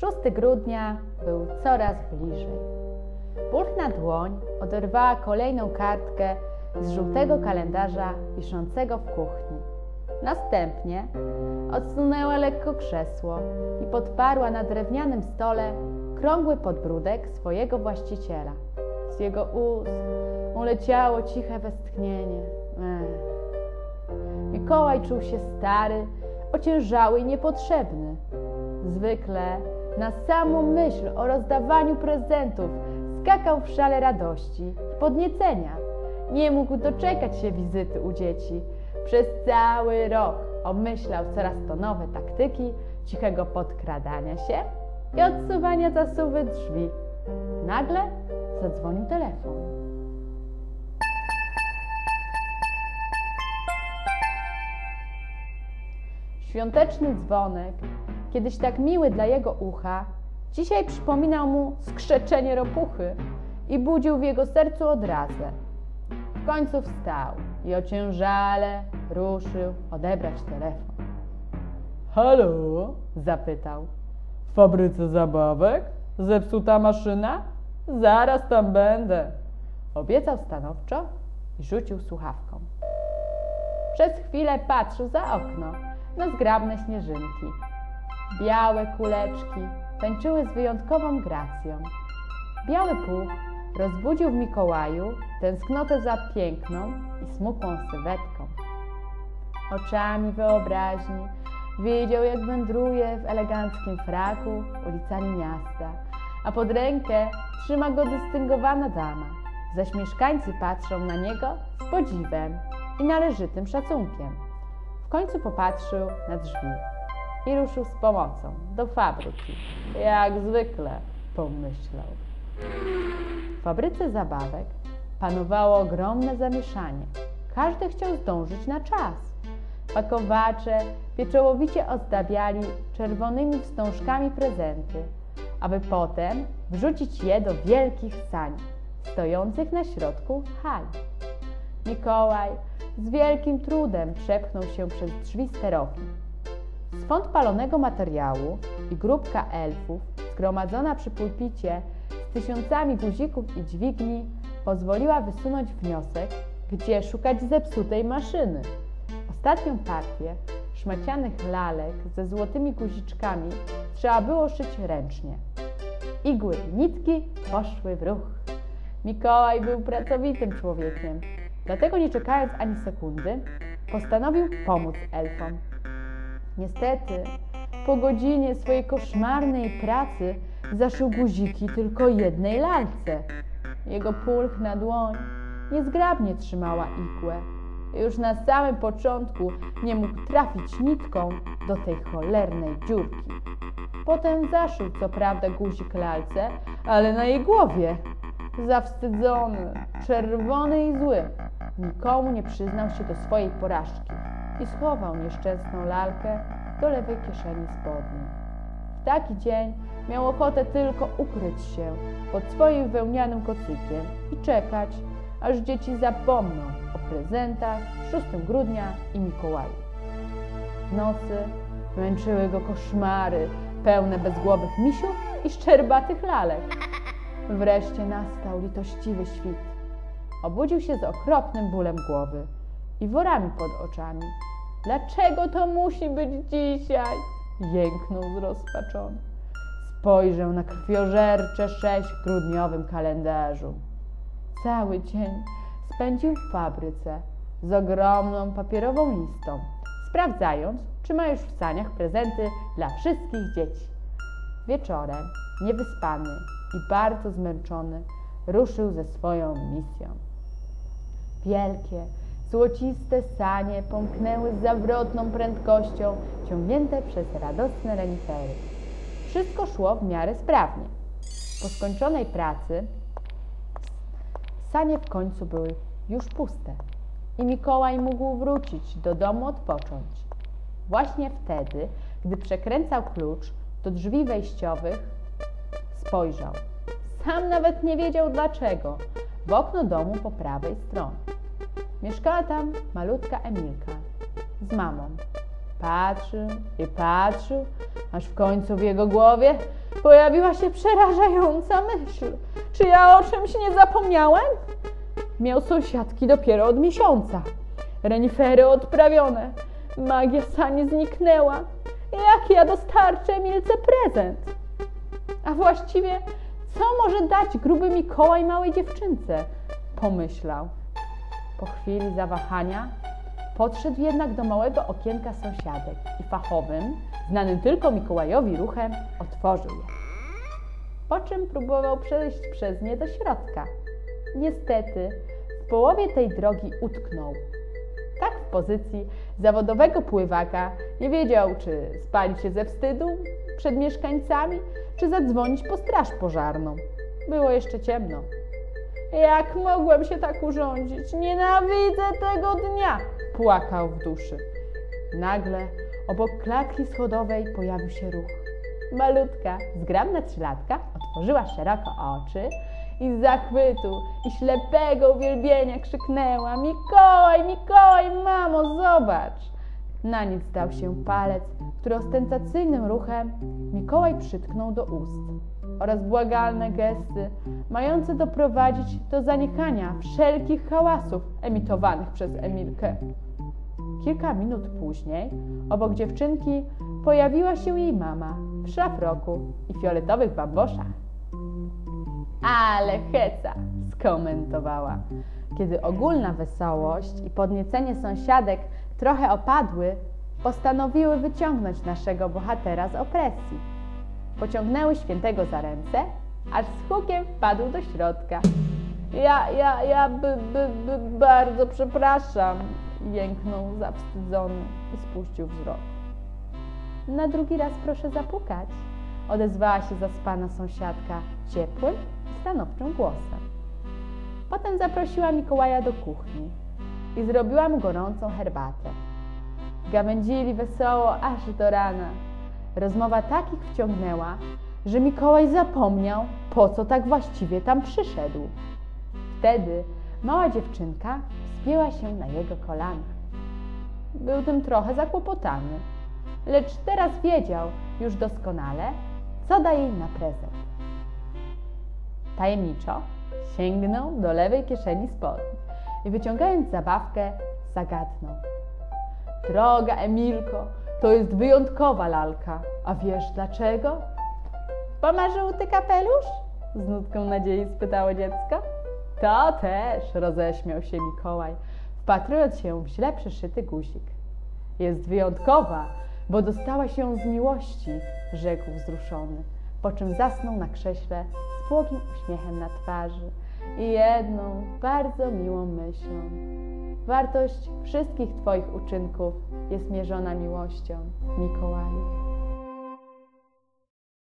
6 grudnia był coraz bliżej. Pulchna dłoń oderwała kolejną kartkę z żółtego kalendarza wiszącego w kuchni. Następnie odsunęła lekko krzesło i podparła na drewnianym stole krągły podbródek swojego właściciela. Z jego ust uleciało ciche westchnienie. Ech. Mikołaj czuł się stary, ociężały i niepotrzebny. Zwykle na samą myśl o rozdawaniu prezentów skakał w szale radości podniecenia. Nie mógł doczekać się wizyty u dzieci. Przez cały rok obmyślał coraz to nowe taktyki cichego podkradania się i odsuwania zasuwy drzwi. Nagle zadzwonił telefon. Świąteczny dzwonek, kiedyś tak miły dla jego ucha, dzisiaj przypominał mu skrzeczenie ropuchy i budził w jego sercu odrazę. W końcu wstał i ociężale ruszył odebrać telefon. Halo? Zapytał. W fabryce zabawek? Zepsuta maszyna? Zaraz tam będę. Obiecał stanowczo i rzucił słuchawką. Przez chwilę patrzył za okno na zgrabne śnieżynki. Białe kuleczki tańczyły z wyjątkową gracją. Biały puch rozbudził w Mikołaju tęsknotę za piękną i smukłą sylwetką. Oczami wyobraźni widział, jak wędruje w eleganckim fraku ulicami miasta, a pod rękę trzyma go dystyngowana dama, zaś mieszkańcy patrzą na niego z podziwem i należytym szacunkiem. W końcu popatrzył na drzwi i ruszył z pomocą do fabryki. Jak zwykle, pomyślał. W fabryce zabawek panowało ogromne zamieszanie. Każdy chciał zdążyć na czas. Pakowacze pieczołowicie ozdabiali czerwonymi wstążkami prezenty, aby potem wrzucić je do wielkich sań, stojących na środku hali. Mikołaj z wielkim trudem przepchnął się przez drzwi sterowni. Font palonego materiału i grupka elfów zgromadzona przy pulpicie z tysiącami guzików i dźwigni pozwoliła wysunąć wniosek, gdzie szukać zepsutej maszyny. Ostatnią partię szmacianych lalek ze złotymi guziczkami trzeba było szyć ręcznie. Igły i nitki poszły w ruch. Mikołaj był pracowitym człowiekiem, dlatego nie czekając ani sekundy, postanowił pomóc elfom. Niestety, po godzinie swojej koszmarnej pracy zaszył guziki tylko jednej lalce. Jego pulchna dłoń niezgrabnie trzymała igłę. Już na samym początku nie mógł trafić nitką do tej cholernej dziurki. Potem zaszył co prawda guzik lalce, ale na jej głowie. Zawstydzony, czerwony i zły, nikomu nie przyznał się do swojej porażki i schował nieszczęsną lalkę do lewej kieszeni spodni. W taki dzień miał ochotę tylko ukryć się pod swoim wełnianym kocykiem i czekać, aż dzieci zapomną o prezentach 6 grudnia i Mikołaju. W nocy męczyły go koszmary pełne bezgłowych misiów i szczerbatych lalek. Wreszcie nastał litościwy świt. Obudził się z okropnym bólem głowy i worami pod oczami. Dlaczego to musi być dzisiaj? Jęknął zrozpaczony. Spojrzał na krwiożercze sześć w grudniowym kalendarzu. Cały dzień spędził w fabryce z ogromną papierową listą, sprawdzając, czy ma już w saniach prezenty dla wszystkich dzieci. Wieczorem, niewyspany i bardzo zmęczony, ruszył ze swoją misją. Wielkie, złociste sanie pomknęły z zawrotną prędkością, ciągnięte przez radosne renifery. Wszystko szło w miarę sprawnie. Po skończonej pracy sanie w końcu były już puste i Mikołaj mógł wrócić do domu odpocząć. Właśnie wtedy, gdy przekręcał klucz do drzwi wejściowych, spojrzał. Sam nawet nie wiedział dlaczego. W okno domu po prawej stronie. Mieszkała tam malutka Emilka z mamą. Patrzył i patrzył, aż w końcu w jego głowie pojawiła się przerażająca myśl. Czy ja o czymś nie zapomniałem? Miał sąsiadki dopiero od miesiąca. Renifery odprawione. Magia sani zniknęła. Jak ja dostarczę Emilce prezent? A właściwie, co może dać gruby Mikołaj małej dziewczynce? Pomyślał. Po chwili zawahania podszedł jednak do małego okienka sąsiadek i fachowym, znanym tylko Mikołajowi ruchem, otworzył je. Po czym próbował przejść przez nie do środka. Niestety, w połowie tej drogi utknął. Tak w pozycji zawodowego pływaka nie wiedział, czy spalić się ze wstydu przed mieszkańcami, czy zadzwonić po straż pożarną. Było jeszcze ciemno. Jak mogłem się tak urządzić? Nienawidzę tego dnia! Płakał w duszy. Nagle obok klatki schodowej pojawił się ruch. Malutka, zgrabna trzylatka otworzyła szeroko oczy i z zachwytu i ślepego uwielbienia krzyknęła Mikołaj, Mikołaj, mamo, zobacz! Na nic dał się palec, który ostentacyjnym ruchem Mikołaj przytknął do ust oraz błagalne gesty, mające doprowadzić do zaniechania wszelkich hałasów emitowanych przez Emilkę. Kilka minut później obok dziewczynki pojawiła się jej mama w szlafroku i fioletowych bamboszach. Ale heca, skomentowała. Kiedy ogólna wesołość i podniecenie sąsiadek trochę opadły, postanowiły wyciągnąć naszego bohatera z opresji. Pociągnęły świętego za ręce, aż z hukiem wpadł do środka. Ja, ja, ja by, by, by bardzo przepraszam, jęknął zawstydzony i spuścił wzrok. Na drugi raz proszę zapukać, odezwała się zaspana sąsiadka ciepłym stanowczym głosem. Potem zaprosiła Mikołaja do kuchni i zrobiła mu gorącą herbatę. Gawędzili wesoło aż do rana. Rozmowa tak ich wciągnęła, że Mikołaj zapomniał, po co tak właściwie tam przyszedł. Wtedy mała dziewczynka wspięła się na jego kolanach. Był tym trochę zakłopotany, lecz teraz wiedział już doskonale, co da jej na prezent. Tajemniczo sięgnął do lewej kieszeni spodni i wyciągając zabawkę, zagadnął. Droga Emilko, to jest wyjątkowa lalka. A wiesz dlaczego? Bo ma żółty kapelusz? Z nutką nadziei spytało dziecko. To też, roześmiał się Mikołaj, wpatrując się w źle przyszyty guzik. Jest wyjątkowa, bo dostała się z miłości, rzekł wzruszony, po czym zasnął na krześle z błogim uśmiechem na twarzy i jedną bardzo miłą myślą. Wartość wszystkich Twoich uczynków jest mierzona miłością, Mikołaju.